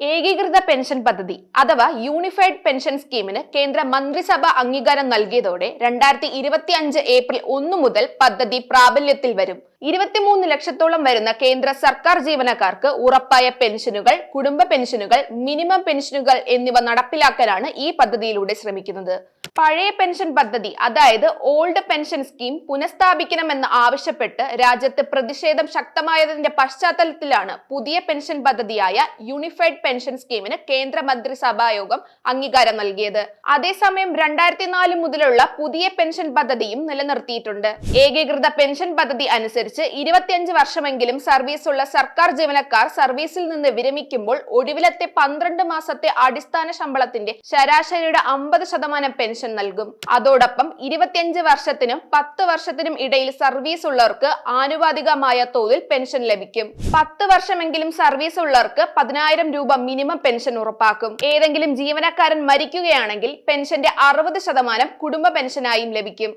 ഏകീകൃത പെൻഷൻ പദ്ധതി അഥവാ യൂണിഫൈഡ് പെൻഷൻ സ്കീമിന് കേന്ദ്ര മന്ത്രിസഭ അംഗീകാരം നൽകിയതോടെ രണ്ടായിരത്തി ഇരുപത്തി അഞ്ച് ഏപ്രിൽ ഒന്ന് മുതൽ പദ്ധതി പ്രാബല്യത്തിൽ വരും. ഇരുപത്തിമൂന്ന് ലക്ഷത്തോളം വരുന്ന കേന്ദ്ര സർക്കാർ ജീവനക്കാർക്ക് ഉറപ്പായ പെൻഷനുകൾ കുടുംബ പെൻഷനുകൾ മിനിമം പെൻഷനുകൾ എന്നിവ നടപ്പിലാക്കാനാണ് ഈ പദ്ധതിയിലൂടെ ശ്രമിക്കുന്നത്. പഴയ പെൻഷൻ പദ്ധതി അതായത് ഓൾഡ് പെൻഷൻ സ്കീം പുനഃസ്ഥാപിക്കണമെന്ന് ആവശ്യപ്പെട്ട് രാജ്യത്ത് പ്രതിഷേധം ശക്തമായതിന്റെ പശ്ചാത്തലത്തിലാണ് പുതിയ പെൻഷൻ പദ്ധതിയായ യൂണിഫൈഡ് പെൻഷൻ സ്കീമിന് കേന്ദ്ര മന്ത്രിസഭായോഗം അംഗീകാരം നൽകിയത്. അതേസമയം രണ്ടായിരത്തി നാല് മുതലുള്ള പുതിയ പെൻഷൻ പദ്ധതിയും നിലനിർത്തിയിട്ടുണ്ട്. ഏകീകൃത പെൻഷൻ പദ്ധതി അനുസരിച്ച് ഇരുപത്തിയഞ്ച് വർഷമെങ്കിലും സർവീസ് ഉള്ള സർക്കാർ ജീവനക്കാർ സർവീസിൽ നിന്ന് വിരമിക്കുമ്പോൾ ഒടുവിലത്തെ പന്ത്രണ്ട് മാസത്തെ അടിസ്ഥാന ശമ്പളത്തിന്റെ ശരാശരിയുടെ അമ്പത് ശതമാനം പെൻഷൻ നൽകും. അതോടൊപ്പം ഇരുപത്തിയഞ്ച് വർഷത്തിനും പത്ത് വർഷത്തിനും ഇടയിൽ സർവീസ് ഉള്ളവർക്ക് ആനുപാതികമായ തോതിൽ പെൻഷൻ ലഭിക്കും. പത്ത് വർഷമെങ്കിലും സർവീസ് ഉള്ളവർക്ക് പതിനായിരം രൂപ മിനിമം പെൻഷൻ ഉറപ്പാക്കും. ഏതെങ്കിലും ജീവനക്കാരൻ മരിക്കുകയാണെങ്കിൽ പെൻഷന്റെ അറുപത് ശതമാനം കുടുംബ പെൻഷനായും ലഭിക്കും.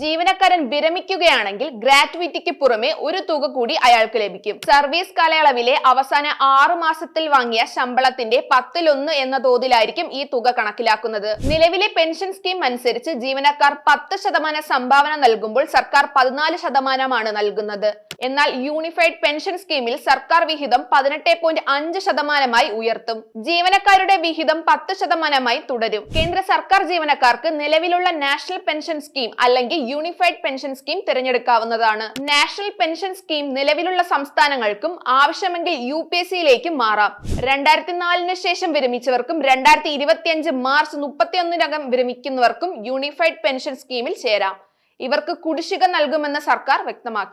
ജീവനക്കാരൻ വിരമിക്കുകയാണെങ്കിൽ ഗ്രാറ്റുവിറ്റിക്ക് പുറമെ ഒരു തുക കൂടി അയാൾക്ക് ലഭിക്കും. സർവീസ് കാലയളവിലെ അവസാന ആറു മാസത്തിൽ വാങ്ങിയ ശമ്പളത്തിന്റെ പത്തിലൊന്ന് എന്ന തോതിലായിരിക്കും ഈ തുക കണക്കിലാക്കുന്നത്. നിലവിലെ പെൻഷൻ സ്കീം അനുസരിച്ച് ജീവനക്കാർ പത്ത് ശതമാനം സംഭാവന നൽകുമ്പോൾ സർക്കാർ പതിനാല് ശതമാനമാണ് നൽകുന്നത്. എന്നാൽ യൂണിഫൈഡ് പെൻഷൻ സ്കീമിൽ സർക്കാർ വിഹിതം പതിനെട്ട് പോയിന്റ് അഞ്ച് ശതമാനമായി ഉയർത്തും. ജീവനക്കാരുടെ വിഹിതം പത്ത് ശതമാനമായി തുടരും. കേന്ദ്ര സർക്കാർ ജീവനക്കാർക്ക് നിലവിലുള്ള നാഷണൽ പെൻഷൻ സ്കീം അല്ലെങ്കിൽ യൂണിഫൈഡ് പെൻഷൻ സ്കീം തിരഞ്ഞെടുക്കാവുന്നതാണ്. നാഷണൽ പെൻഷൻ സ്കീം നിലവിലുള്ള സംസ്ഥാനങ്ങൾക്കും ആവശ്യമെങ്കിൽ യു പി എസ് സിയിലേക്കും മാറാം. രണ്ടായിരത്തി നാലിന് ശേഷം വിരമിച്ചവർക്കും രണ്ടായിരത്തി ഇരുപത്തിയഞ്ച് മാർച്ച് മുപ്പത്തിയൊന്നിനകം വിരമിക്കുന്നവർക്കും യൂണിഫൈഡ് പെൻഷൻ സ്കീമിൽ ചേരാം. ഇവർക്ക് കുടിശ്ശിക നൽകുമെന്ന് സർക്കാർ വ്യക്തമാക്കി.